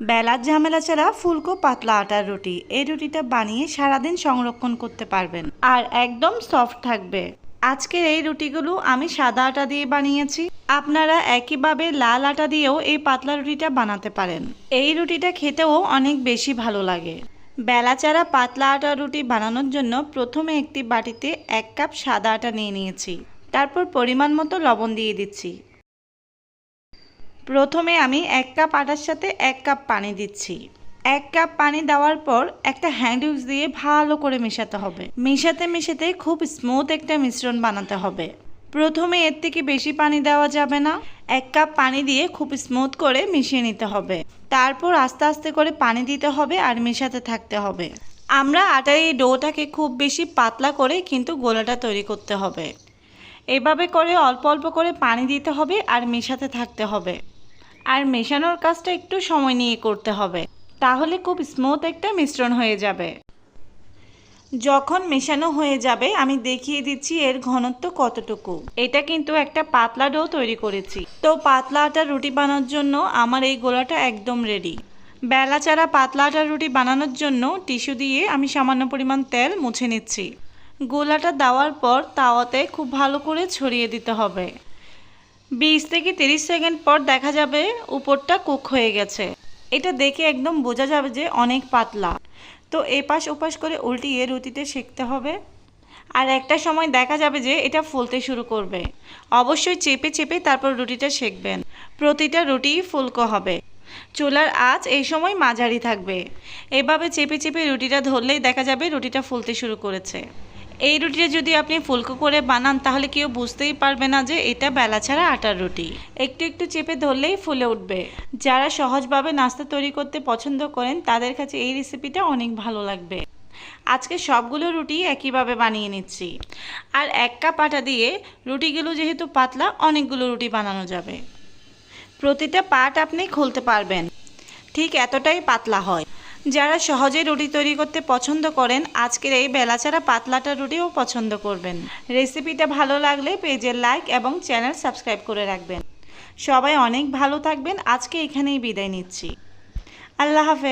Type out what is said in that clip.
বেলার ঝামেলা ছাড়া ফুলকো পাতলা আটার রুটি। এই রুটিটা বানিয়ে সারাদিন সংরক্ষণ করতে পারবেন। আর একদম সফট থাকবে। আজকের এই রুটিগুলো আমি সাদা আটা দিয়ে বানিয়েছি। আপনারা একইভাবে লাল আটা দিয়েও এই পাতলা রুটিটা বানাতে পারেন। এই রুটিটা খেতেও অনেক বেশি ভালো লাগে। বেলা বেলাচারা পাতলা আটা রুটি বানানোর জন্য প্রথমে একটি বাটিতে এক কাপ সাদা আটা নিয়ে নিয়েছি। তারপর পরিমাণ মতো লবণ দিয়ে দিচ্ছি। প্রথমে আমি এক কাপ আটার সাথে এক কাপ পানি দিচ্ছি। এক কাপ পানি দেওয়ার পর একটা হ্যান্ড উইক্স দিয়ে ভালো করে মেশাতে হবে। মেশাতে মেশাতে খুব স্মুথ একটা মিশ্রণ বানাতে হবে। প্রথমে এর থেকে বেশি পানি দেওয়া যাবে না। এক কাপ পানি দিয়ে খুব স্মুথ করে মিশিয়ে নিতে হবে। তারপর আস্তে আস্তে করে পানি দিতে হবে আর মেশাতে থাকতে হবে। আমরা আটার এই ডোটাকে খুব বেশি পাতলা করে কিন্তু গোলাটা তৈরি করতে হবে। এভাবে করে অল্প অল্প করে পানি দিতে হবে আর মেশাতে থাকতে হবে। আর মেশানোর কাজটা একটু সময় নিয়ে করতে হবে। তাহলে খুব স্মুথ একটা মিশ্রণ হয়ে যাবে। যখন মেশানো হয়ে যাবে, আমি দেখিয়ে দিচ্ছি এর ঘনত্ব কতটুকু। এটা কিন্তু একটা পাতলা ডো তৈরি করেছি। তো পাতলা আটার রুটি বানানোর জন্য আমার এই গোলাটা একদম রেডি বেলা চারা পাতলা আটার রুটি বানানোর জন্য টিস্যু দিয়ে আমি সামান্য পরিমাণ তেল মুছে নিচ্ছি। গোলাটা দেওয়ার পর তাওয়াতে খুব ভালো করে ছড়িয়ে দিতে হবে। বিশ থেকে তিরিশ সেকেন্ড পর দেখা যাবে উপরটা কুক হয়ে গেছে। এটা দেখে একদম বোঝা যাবে যে অনেক পাতলা। তো এপাশ ওপাশ করে উল্টিয়ে রুটিতে সেঁকতে হবে। আর একটা সময় দেখা যাবে যে এটা ফুলতে শুরু করবে। অবশ্যই চেপে চেপে তারপর রুটিটা সেঁকবেন। প্রতিটা রুটি ফুলকো হবে। চুলার আঁচ এই সময় মাঝারি থাকবে। এভাবে চেপে চেপে রুটিটা ধরলেই দেখা যাবে রুটিটা ফুলতে শুরু করেছে। এই রুটিটা যদি আপনি ফুলকো করে বানান, তাহলে কেউ বুঝতেই পারবে না যে এটা বেলা ছাড়া আটার রুটি। একটু একটু চেপে ধরলেই ফুলে উঠবে। যারা সহজভাবে নাস্তা তৈরি করতে পছন্দ করেন, তাদের কাছে এই রেসিপিটা অনেক ভালো লাগবে। আজকে সবগুলো রুটি একইভাবে বানিয়ে নিচ্ছি। আর এক কাপ আটা দিয়ে রুটিগুলো যেহেতু পাতলা, অনেকগুলো রুটি বানানো যাবে। প্রতিটা পাট আপনি খুলতে পারবেন। ঠিক এতটাই পাতলা হয়। যারা সহজে রুটি তৈরি করতে পছন্দ করেন, আজকের এই বেলাচারা পাতলাটা রুটিও পছন্দ করবেন। রেসিপিটা ভালো লাগলে পেজের লাইক এবং চ্যানেল সাবস্ক্রাইব করে রাখবেন। সবাই অনেক ভালো থাকবেন। আজকে এখানেই বিদায় নিচ্ছি। আল্লাহ হাফেজ।